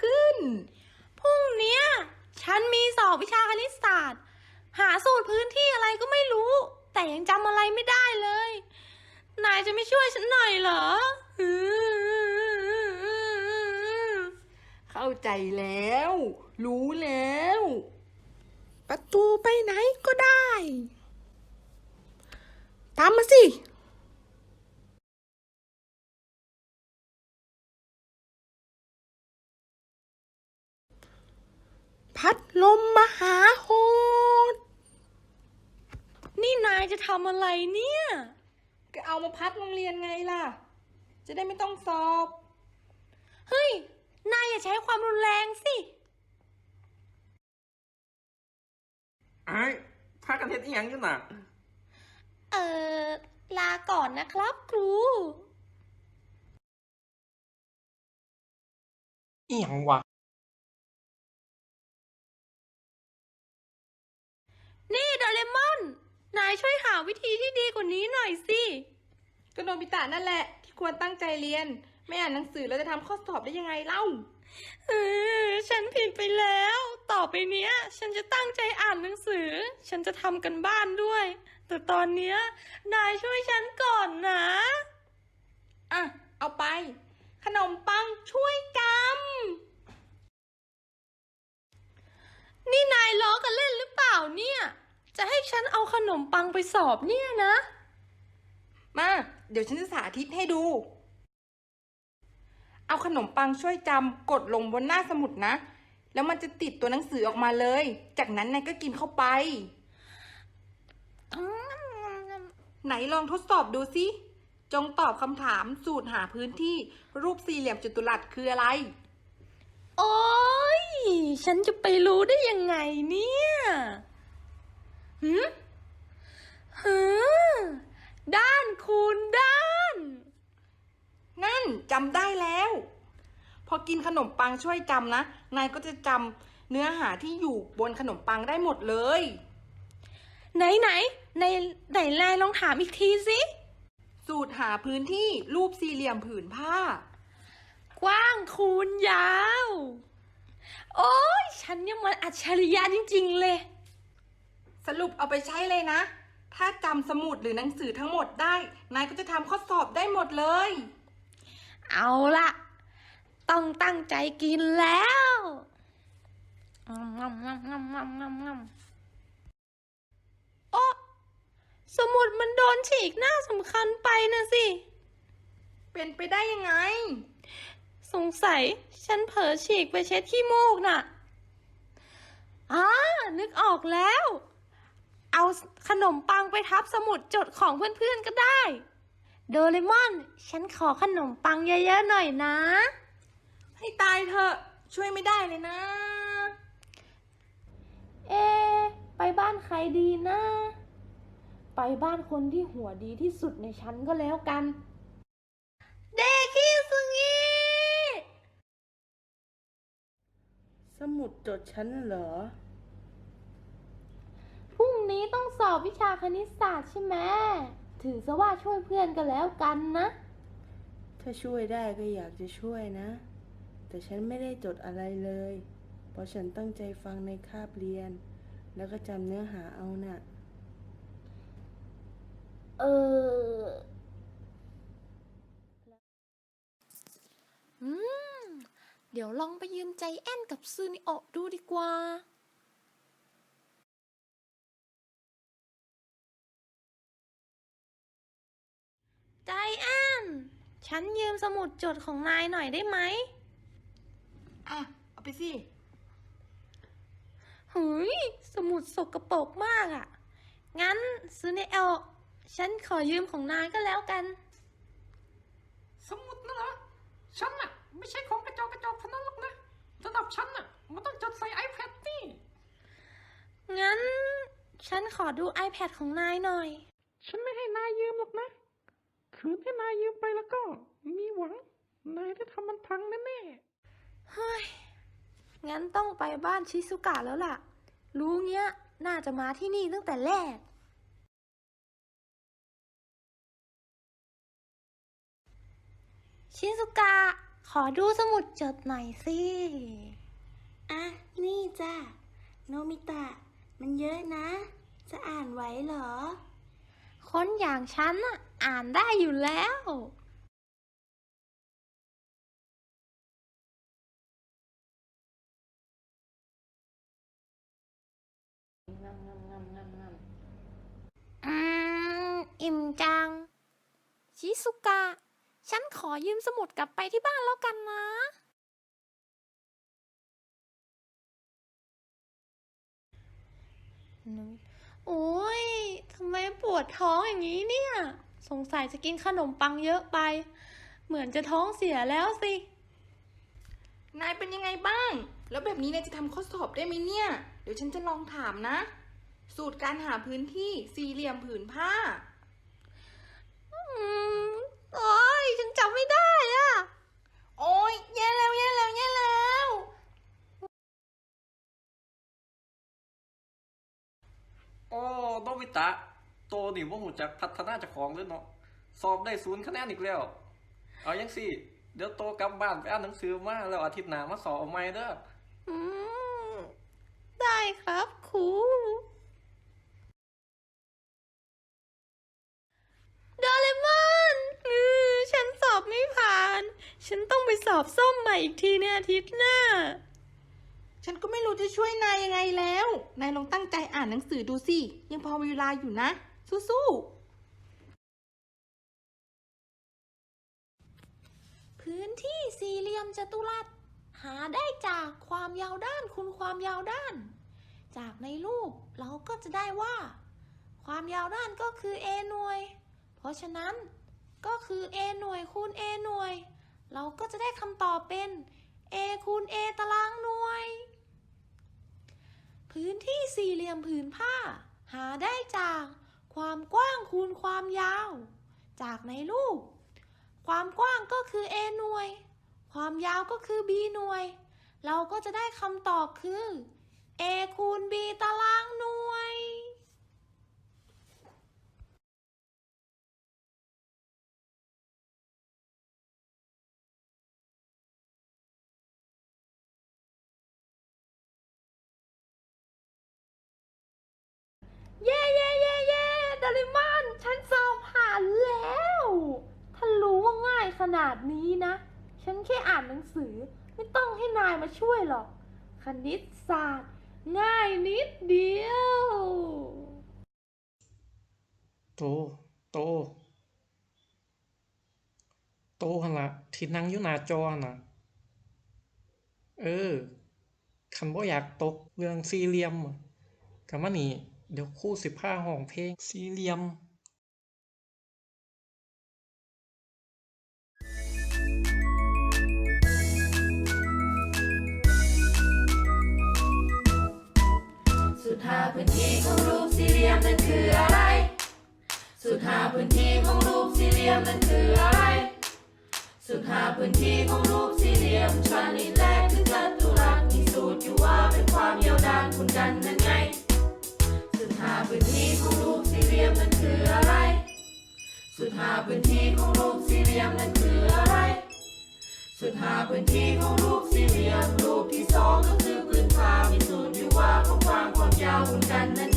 ขึ้น พรุ่งเนี้ยฉันมีสอบวิชาคณิตศาสตร์ หาสูตรพื้นที่อะไรก็ไม่รู้ แต่ยังจำอะไรไม่ได้เลย นายจะไม่ช่วยฉันหน่อยเหรอ เข้าใจแล้ว รู้แล้ว ประตูไปไหนก็ได้ ตามมาสิ พัดลมมหาโหด นี่นายจะทำอะไรเนี่ย ก็เอามาพัดโรงเรียนไงล่ะ จะได้ไม่ต้องสอบ เฮ้ย นายอย่าใช้ความรุนแรงสิ ไอ้พากันเฮ็ดอีหยังอยู่น่ะ เออลาก่อนนะครับครู อีหยังวะ นี่โดเรมอน นายช่วยหาวิธีที่ดีกว่านี้หน่อยสิ ก็โนบิตะนั่นแหละ ที่ควรตั้งใจเรียน ไม่อ่านหนังสือแล้วจะทำข้อสอบได้ยังไงเล่า เออฉันผิดไปแล้ว ต่อไปเนี้ย ฉันจะตั้งใจอ่านหนังสือ ฉันจะทำกันบ้านด้วย แต่ตอนเนี้ยนายช่วยฉันก่อนนะ อะ เอาไป ขนมปังช่วยกนี่นายล้อกันเล่นหรือเปล่าเนี่ย จะให้ฉันเอาขนมปังไปสอบเนี่ยนะำมา เดี๋ยวฉันจะสาธิตให้ดู เอาขนมปังช่วยจำกดลงบนหน้าสมุดนะ แล้วมันจะติดตัวหนังสือออกมาเลย จากนั้นนายก็กินเข้าไป ไหนลองทดสอบดูสิ จงตอบคำถามสูตรหาพื้นที่รูปสี่เหลี่ยมจัตุรัสคืออะไร โอ๊ยฉันจะไปรู้ได้ยังไงเนี่ย หืมหืมด้านคูณด้าน นั่นจำได้แล้ว พอกินขนมปังช่วยจำนะ นายก็จะจำเนื้อหาที่อยู่บนขนมปังได้หมดเลย ไหนไหนในไหนนายลองถามอีกทีสิสูตรหาพื้นที่รูปสี่เหลี่ยมผืนผ้า กว้างคูณยาว โอ๊ยฉันยังมันอัจฉริยะจริง ๆ เลยส รุปเอาไปใช้เลยนะ ถ้าจำสมุดหรือหนังสือทั้งหมดได้ นายก็จะทำข้อสอบได้หมดเลย เอาละต้องตั้งใจกินแล้วงำงำงำงำงำงำงำโอ้สมุดมันโดนฉีกหน้าสำคัญไปนะสิ เป็นไปได้ยังไง สงสัยฉันเผลอฉีกไปเช็ดขี้มูกน่ะอ่านึกออกแล้ว เอาขนมปังไปทับสมุดจดของเพื่อนๆก็ได้ โดเรมอน ฉันขอขนมปังเยอะๆหน่อยนะ ให้ตายเถอะช่วยไม่ได้เลยนะ เอะไปบ้านใครดีนะ ไปบ้านคนที่หัวดีที่สุดในชั้นก็แล้วกัน เดคิสุงิสมุดจดฉันเหรอพรุ่งนี้ ต้องสอบวิชาคณิตศาสตร์ใช่ไหมถือซะว่าช่วยเพื่อนก็แล้วกันนะ ถ้าช่วยได้ก็อยากจะช่วยนะ แต่ฉันไม่ได้จดอะไรเลย เพราะฉันตั้งใจฟังในคาบเรียน แล้วก็จำเนื้อหาเอาน่ะ เออ อืม เดี๋ยวลองไปยืมใจแอนกับซูนิโอะดูดีกว่า ใจแอนฉันยืมสมุดจดของนายหน่อยได้ไหมอะ เอาไปสิหุยสมุดสกปรกมากอะ่ะ งั้นซูนิโอะฉันขอยืมของนายก็แล้วกัน สมุดนะเหรอ ฉันน่ะ ไม่ใช่ของกระจอกกระจอกพนันหรอกนะระดับฉันน่ะ มันต้องจดใส่ iPad นี่ งั้น ฉันขอดู iPad ของนายหน่อย ฉันไม่ให้นายยืมหรอกนะ คืนให้นายยืมไปแล้วก็ มีหวัง นายจะทำมันพังแน่ๆเฮ้ย งั้นต้องไปบ้านชิซุกะแล้วล่ะ รู้เงี้ย น่าจะมาที่นี่ตั้งแต่แรก ชิซุกะ ขอดูสมุดจดหน่อยสิ อะ นี่จ้ะ โนมิตะ มันเยอะนะ จะอ่านไหวเหรอ คนอย่างฉันน่ะอ่านได้อยู่แล้ว อืม อิ่มจัง ชิสุกะ ฉันขอยืมสมุดกลับไปที่บ้านแล้วกันนะ โอ้ยทำไมปวดท้องอย่างนี้เนี่ย สงสัยจะกินขนมปังเยอะไป เหมือนจะท้องเสียแล้วสิ นายเป็นยังไงบ้าง แล้วแบบนี้นายจะทำข้อสอบได้ไหมเนี่ย เดี๋ยวฉันจะลองถามนะ สูตรการหาพื้นที่สี่เหลี่ยมผืนผ้า อืมโอ้ยฉันจำไม่ได้อะโอ้ยแย่แล้วแย่ โอ้โนบิตะ โตนี่ว่าหูจักพัฒนาจากของเลยเนาะ สอบได้ศูนย์คะแนนอีกแล้ว เอายังสิเดี๋ยวโตกลับบ้านไปอ่านหนังสือมาแล้วอาทิตย์หน้ามาสอบเอาใหม่เด้ออืมได้ครับครูโดเรมอนอือฉันสอบไม่ผ่าน ฉันต้องไปสอบส้มใหม่อีกทีในอาทิตย์หน้า ฉันก็ไม่รู้จะช่วยนายยังไงแล้ว นายลองตั้งใจอ่านหนังสือดูสิ ยังพอมีเวลาอยู่นะ สู้ๆ พื้นที่สี่เหลี่ยมจัตุรัส หาได้จากความยาวด้านคูณความยาวด้าน จากในรูปเราก็จะได้ว่า ความยาวด้านก็คือ a หน่วย เพราะฉะนั้นก็คือ a หน่วยคูณ a หน่วย เราก็จะได้คำตอบเป็น a คูณ a ตารางหน่วย พื้นที่สี่เหลี่ยมผืนผ้า หาได้จาก ความกว้างคูณความยาว จากในรูป ความกว้างก็คือ a หน่วย ความยาวก็คือ b หน่วย เราก็จะได้คำตอบคือ a คูณ b ตารางหน่วย ขนาดนี้นะ ฉันแค่อ่านหนังสือ ไม่ต้องให้นายมาช่วยหรอก คณิตศาสตร์ ง่ายนิดเดียว โต โต โตหันละที่นั่งอยู่หน้าจอน่ะ เออ คันบ่อยากตกเรื่องสี่เหลี่ยมก็มานี่ เดี๋ยวคู่สิพาห้องเพลงสี่เหลี่ยม หาพื้นที่ของรูปสี่เหลี่ยมนั้นคืออะไร สุดหาพื้นที่ของรูปสี่เหลี่ยมนั้นคืออะไร สุดหาพื้นที่ของรูปสี่เหลี่ยมชนิดแรกคือจัตุรัสมีสูตรอยู่ว่าเป็นความยาวด้านคูณกันนั่นไง สุดหาพื้นที่ของรูปสี่เหลี่ยมนั้นคืออะไร สุดหาพื้นที่ของรูปสี่เหลี่ยมนั้นคืออะไร สุดหาพื้นที่ของรูปสี่เหลี่ยมรูปที่สองก็คือพื้นฟ้ามีศูตรอยู่ว่าของความความยาวคูณกันนั่น